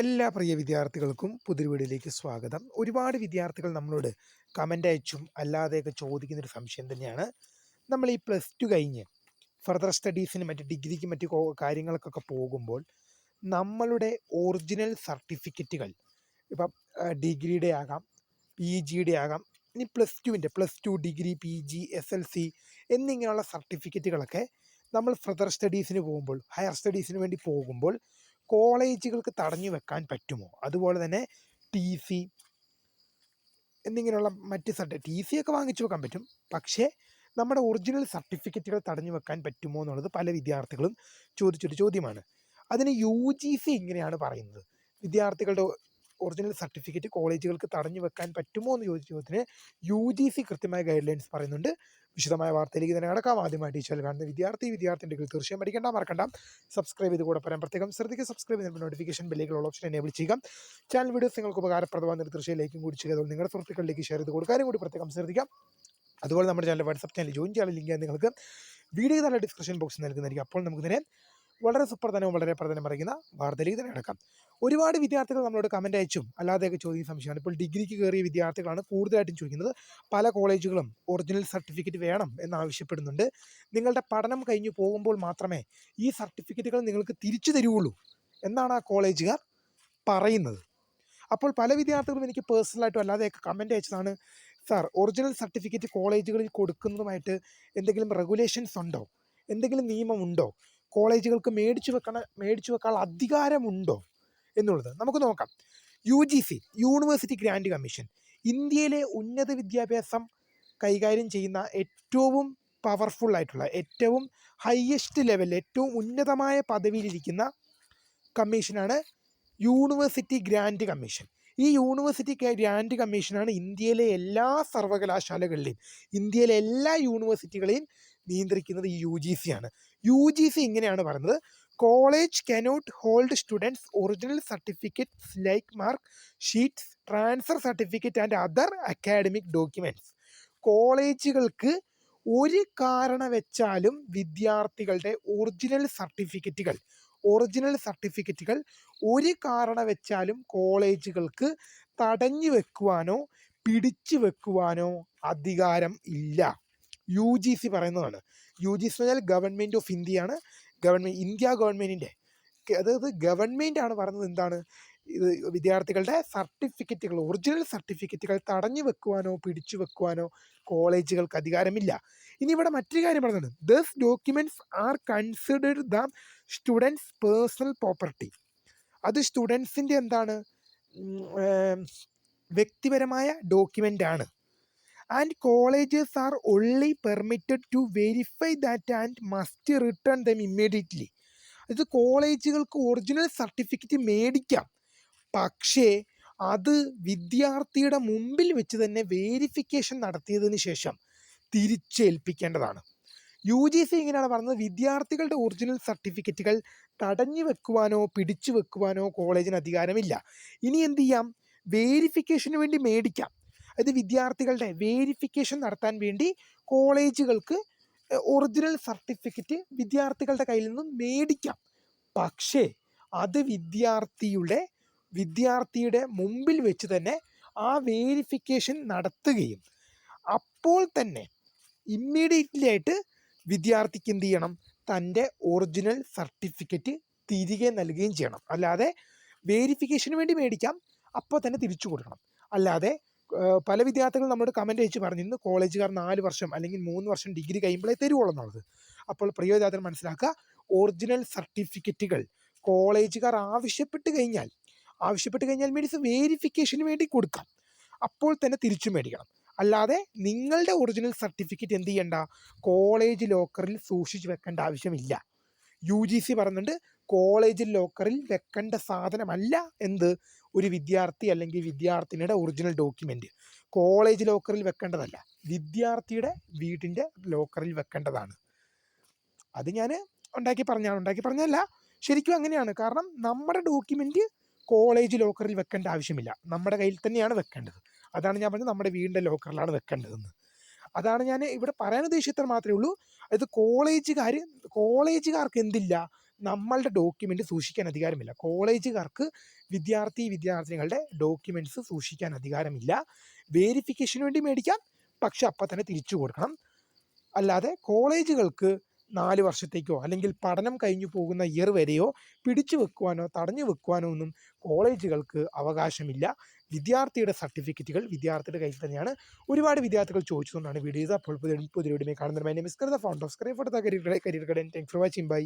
എല്ലാ പ്രിയ വിദ്യാർത്ഥികൾക്കും പുതിയ വീഡിയോയിലേക്ക് സ്വാഗതം. ഒരുപാട് വിദ്യാർത്ഥികൾ നമ്മളോട് കമന്റ് അയച്ചും അല്ലാതെയൊക്കെ ചോദിക്കുന്ന ഒരു സംശയം തന്നെയാണ്. നമ്മൾ ഈ പ്ലസ് ടു കഴിഞ്ഞ് ഫർദർ സ്റ്റഡീസിന് മറ്റ് ഡിഗ്രിക്ക് മറ്റ് കാര്യങ്ങൾക്കൊക്കെ പോകുമ്പോൾ നമ്മളുടെ ഒറിജിനൽ സർട്ടിഫിക്കറ്റുകൾ ഇപ്പം ഡിഗ്രിയുടെ ആകാം പി ജിയുടെ ആകാം ഇനി പ്ലസ് ടുവിന്റെ plus two degree P G S L C എന്നിങ്ങനെയുള്ള സർട്ടിഫിക്കറ്റുകളൊക്കെ നമ്മൾ ഫർദർ സ്റ്റഡീസിന് പോകുമ്പോൾ ഹയർ സ്റ്റഡീസിന് വേണ്ടി പോകുമ്പോൾ കോളേജുകൾക്ക് തടഞ്ഞു വെക്കാൻ പറ്റുമോ? അതുപോലെ തന്നെ ടി സി എന്നിങ്ങനെയുള്ള മറ്റ് സർട്ടി ടി സി ഒക്കെ വാങ്ങിച്ചു വെക്കാൻ പറ്റും. പക്ഷേ നമ്മുടെ ഒറിജിനൽ സർട്ടിഫിക്കറ്റുകൾ തടഞ്ഞു വെക്കാൻ പറ്റുമോ എന്നുള്ളത് പല വിദ്യാർത്ഥികളും ചോദിച്ചൊരു ചോദ്യമാണ്. അതിന് യു ജി സി ഇങ്ങനെയാണ് പറയുന്നത്. വിദ്യാർത്ഥികളുടെ ഒറിജിനൽ സർട്ടിഫിക്കറ്റ് കോളേജുകൾക്ക് തടഞ്ഞു വെക്കാൻ പറ്റുമോ എന്ന് ചോദിച്ച ചോദ്യത്തിന് യു ജി സി കൃത്യമായ ഗൈഡ് ലൈൻസ് പറയുന്നുണ്ട്. വിശദമായ വാർത്തയിലേക്ക് തന്നെ കടക്കാം. ആദ്യമായിട്ട് ഈ ചാനൽ കാണുന്ന വിദ്യാർത്ഥി വിദ്യാർത്ഥിനികൾ തീർച്ചയായും പഠിക്കേണ്ട മറക്കണ്ട. സബ്സ്ക്രൈബ് ചെയ്ത് കൂടെ പറയാം പ്രത്യേകം ശ്രദ്ധിക്കുക. സബ്സ്ക്രൈബ് ചെയ്യുമ്പോൾ നോട്ടിഫിക്കേഷൻ ബില്ലേക്കുള്ള ഓപ്ഷൻ എനേബിൾ ചെയ്യുക. ചാനൽ വീഡിയോസ് നിങ്ങൾക്ക് ഉപകാരപ്രദമാകുന്ന തീർച്ചയായും ലൈക്കും കൂടി ചെയ്യുക. അതുപോലെ നിങ്ങളുടെ സുഹൃത്തുക്കളിലേക്ക് ഷെയർ ചെയ്ത് കൊടുക്കാനും കൂടി പ്രത്യേകം ശ്രദ്ധിക്കാം അതുപോലെ നമ്മുടെ ചാനൽ വാട്സപ്പ് ചാനൽ ജോയിൻ ചെയ്യാനുള്ള ലിങ്ക് നിങ്ങൾക്ക് വീഡിയോ തന്നെ ഡിസ്ക്രിപ്ഷൻ ബോക്സിൽ നൽകുന്നതായിരിക്കും. അപ്പോൾ നമുക്ക് ഇതിനെ വളരെ സുപ്രധാനവും വളരെ പ്രധാനം പറയുന്ന വാർത്തയിലേക്ക് തന്നെ കിടക്കാം. ഒരുപാട് വിദ്യാർത്ഥികൾ നമ്മളോട് കമന്റ് അയച്ചും അല്ലാതെയൊക്കെ ചോദിക്കുന്ന സംശയമാണ്. ഇപ്പോൾ ഡിഗ്രിക്ക് കയറിയ വിദ്യാർത്ഥികളാണ് കൂടുതലായിട്ടും ചോദിക്കുന്നത് പല കോളേജുകളും ഒറിജിനൽ സർട്ടിഫിക്കറ്റ് വേണം എന്നാവശ്യപ്പെടുന്നുണ്ട് നിങ്ങളുടെ പഠനം കഴിഞ്ഞു പോകുമ്പോൾ മാത്രമേ ഈ സർട്ടിഫിക്കറ്റുകൾ നിങ്ങൾക്ക് തിരിച്ചു തരുവുള്ളൂ എന്നാണ് ആ കോളേജുകാർ പറയുന്നത്. അപ്പോൾ പല വിദ്യാർത്ഥികളും എനിക്ക് പേഴ്സണലായിട്ടും അല്ലാതെയൊക്കെ കമന്റ് അയച്ചതാണ് സാർ ഒറിജിനൽ സർട്ടിഫിക്കറ്റ് കോളേജുകളിൽ കൊടുക്കുന്നതുമായിട്ട് എന്തെങ്കിലും റെഗുലേഷൻസ് ഉണ്ടോ? എന്തെങ്കിലും നിയമമുണ്ടോ കോളേജുകൾക്ക് മേടിച്ചു വെക്കണ മേടിച്ചു വെക്കാനുള്ള അധികാരമുണ്ടോ എന്നുള്ളത് നമുക്ക് നോക്കാം. U G C university grant commission ഇന്ത്യയിലെ ഉന്നത വിദ്യാഭ്യാസം കൈകാര്യം ചെയ്യുന്ന ഏറ്റവും പവർഫുൾ ആയിട്ടുള്ള ഏറ്റവും ഹയസ്റ്റ് ലെവൽ ഏറ്റവും ഉന്നതമായ പദവിയിലിരിക്കുന്ന കമ്മീഷനാണ് യൂണിവേഴ്സിറ്റി ഗ്രാൻഡ് കമ്മീഷൻ. ഈ യൂണിവേഴ്സിറ്റി ഗ്രാൻഡ് കമ്മീഷനാണ് ഇന്ത്യയിലെ എല്ലാ സർവകലാശാലകളിലെയും ഇന്ത്യയിലെ എല്ലാ യൂണിവേഴ്സിറ്റികളെയും നിയന്ത്രിക്കുന്നത് ഈ യു ജി സി ആണ് യു ജി സി ഇങ്ങനെയാണ് പറയുന്നത്. College cannot hold students original certificates like mark sheets transfer certificate and other academic documents കോളേജുകൾക്ക് ഒരു കാരണ വെച്ചാലും വിദ്യാർത്ഥികളുടെ ഒറിജിനൽ സർട്ടിഫിക്കറ്റുകൾ ഒറിജിനൽ സർട്ടിഫിക്കറ്റുകൾ ഒരു കാരണ വെച്ചാലും കോളേജുകൾക്ക് തടഞ്ഞു വെക്കുവാനോ പിടിച്ചു വെക്കുവാനോ അധികാരം ഇല്ല. യു ജി സി പറയുന്നതാണ് യു ജി സി പറഞ്ഞാൽ ഗവൺമെന്റ് ഓഫ് ഇന്ത്യയാണ് ഗവൺമെന്റ് ഇന്ത്യ ഗവൺമെന്റിന്റെ അതായത് ഗവൺമെന്റ് ആണ് പറയുന്നത് എന്താണ്? ഇത് വിദ്യാർത്ഥികളുടെ സർട്ടിഫിക്കറ്റുകൾ ഒറിജിനൽ സർട്ടിഫിക്കറ്റുകൾ തടഞ്ഞു വെക്കുവാനോ പിടിച്ചു വെക്കുവാനോ കോളേജുകൾക്ക് അധികാരമില്ല. ഇനി ഇവിടെ മറ്റൊരു കാര്യം പറഞ്ഞത് these documents are considered the students personal property അത് സ്റ്റുഡൻസിന്റെ എന്താണ്? വ്യക്തിപരമായ ഡോക്യുമെന്റ് ആണ്. And colleges are only permitted to verify that and must return them immediately ഇത് കോളേജുകൾക്ക് ഒറിജിനൽ സർട്ടിഫിക്കറ്റ് മേടിക്കാം. പക്ഷേ അത് വിദ്യാർത്ഥിയുടെ മുമ്പിൽ വെച്ച് തന്നെ വേരിഫിക്കേഷൻ നടത്തിയതിന് ശേഷം തിരിച്ചേൽപ്പിക്കേണ്ടതാണ്. യു ജി സി ഇങ്ങനെയാണ് പറഞ്ഞത് വിദ്യാർത്ഥികളുടെ ഒറിജിനൽ സർട്ടിഫിക്കറ്റുകൾ തടഞ്ഞു വെക്കുവാനോ പിടിച്ചു വെക്കുവാനോ കോളേജിന് അധികാരമില്ല. ഇനി എന്ത് ചെയ്യാം? വേരിഫിക്കേഷന് വേണ്ടി മേടിക്കാം. അത് വിദ്യാർത്ഥികളുടെ വേരിഫിക്കേഷൻ നടത്താൻ വേണ്ടി കോളേജുകൾക്ക് ഒറിജിനൽ സർട്ടിഫിക്കറ്റ് വിദ്യാർത്ഥികളുടെ കയ്യിൽ നിന്നും മേടിക്കാം. പക്ഷേ അത് വിദ്യാർത്ഥിയുടെ വിദ്യാർത്ഥിയുടെ മുമ്പിൽ വെച്ച് തന്നെ ആ വേരിഫിക്കേഷൻ നടത്തുകയും അപ്പോൾ തന്നെ ഇമ്മീഡിയറ്റ്ലി ആയിട്ട് വിദ്യാർത്ഥിക്ക് എന്ത് ചെയ്യണം? തന്റെ ഒറിജിനൽ സർട്ടിഫിക്കറ്റ് തിരികെ നൽകുകയും ചെയ്യണം. അല്ലാതെ വേരിഫിക്കേഷന് വേണ്ടി മേടിക്കാം അപ്പോൾ തന്നെ തിരിച്ചു കൊടുക്കണം. അല്ലാതെ പല വിദ്യാർത്ഥികൾ നമ്മളോട് കമന്റ് അയച്ച് പറഞ്ഞു ഇന്ന് കോളേജുകാർ നാല് വർഷം അല്ലെങ്കിൽ മൂന്ന് വർഷം ഡിഗ്രി കഴിയുമ്പോഴേ തരുവുള്ളൂ എന്നുള്ളത്. അപ്പോൾ പ്രിയ വിദ്യാർത്ഥികൾ മനസ്സിലാക്കുക ഒറിജിനൽ സർട്ടിഫിക്കറ്റുകൾ കോളേജുകാർ ആവശ്യപ്പെട്ട് കഴിഞ്ഞാൽ ആവശ്യപ്പെട്ട് കഴിഞ്ഞാൽ മീൻസ് വേരിഫിക്കേഷന് വേണ്ടി കൊടുക്കാം. അപ്പോൾ തന്നെ തിരിച്ചു മേടിക്കണം. അല്ലാതെ നിങ്ങളുടെ ഒറിജിനൽ സർട്ടിഫിക്കറ്റ് എന്ത് ചെയ്യണ്ട? കോളേജ് ലോക്കറിൽ സൂക്ഷിച്ച് വെക്കേണ്ട ആവശ്യമില്ല. യു ജി സി പറയുന്നുണ്ട് കോളേജ് ലോക്കറിൽ വെക്കേണ്ട സാധനമല്ല എന്ത്? ഒരു വിദ്യാർത്ഥി അല്ലെങ്കിൽ വിദ്യാർത്ഥിനിയുടെ ഒറിജിനൽ ഡോക്യുമെന്റ് കോളേജ് ലോക്കറിൽ വെക്കേണ്ടതല്ല വിദ്യാർത്ഥിയുടെ വീടിന്റെ ലോക്കറിൽ വെക്കേണ്ടതാണ്. അത് ഞാൻ ഉണ്ടാക്കി പറഞ്ഞാണ് ഉണ്ടാക്കി പറഞ്ഞല്ല ശരിക്കും അങ്ങനെയാണ്. കാരണം നമ്മുടെ ഡോക്യുമെന്റ് കോളേജ് ലോക്കറിൽ വെക്കേണ്ട ആവശ്യമില്ല. നമ്മുടെ കയ്യിൽ തന്നെയാണ് വെക്കേണ്ടത്. അതാണ് ഞാൻ പറഞ്ഞത് നമ്മുടെ വീടിന്റെ ലോക്കറിലാണ് വെക്കേണ്ടതെന്ന്. അതാണ് ഞാൻ ഇവിടെ പറയാൻ ഉദ്ദേശിച്ചത്ര മാത്രമേ ഉള്ളൂ. അത് കോളേജുകാർ കോളേജുകാർക്ക് എന്തില്ല? നമ്മളുടെ ഡോക്യുമെന്റ് സൂക്ഷിക്കാൻ അധികാരമില്ല. കോളേജുകാർക്ക് വിദ്യാർത്ഥി വിദ്യാർത്ഥിനികളുടെ ഡോക്യുമെന്റ്സ് സൂക്ഷിക്കാൻ അധികാരമില്ല. വേരിഫിക്കേഷന് വേണ്ടി മേടിക്കാം. പക്ഷെ അപ്പം തന്നെ തിരിച്ചു കൊടുക്കണം. അല്ലാതെ കോളേജുകൾക്ക് നാല് വർഷത്തേക്കോ അല്ലെങ്കിൽ പഠനം കഴിഞ്ഞു പോകുന്ന ഇയർ വരെയോ പിടിച്ചു വെക്കുവാനോ തടഞ്ഞു വെക്കുവാനോ ഒന്നും കോളേജുകൾക്ക് അവകാശമില്ല. വിദ്യാർത്ഥിയുടെ സർട്ടിഫിക്കറ്റുകൾ വിദ്യാർത്ഥിയുടെ കയ്യിൽ തന്നെയാണ്. ഒരുപാട് വിദ്യാർത്ഥികൾ ചോദിച്ചുകൊണ്ടാണ് വീഡിയോസ് അപ്പോൾ പുതിയ പുതിയ വീഡിയോ കാണുന്നത് മൈ നെയിം ഇസ് കരുത founder of സ്ക്രൈ photo career career guidance thanks for watching bye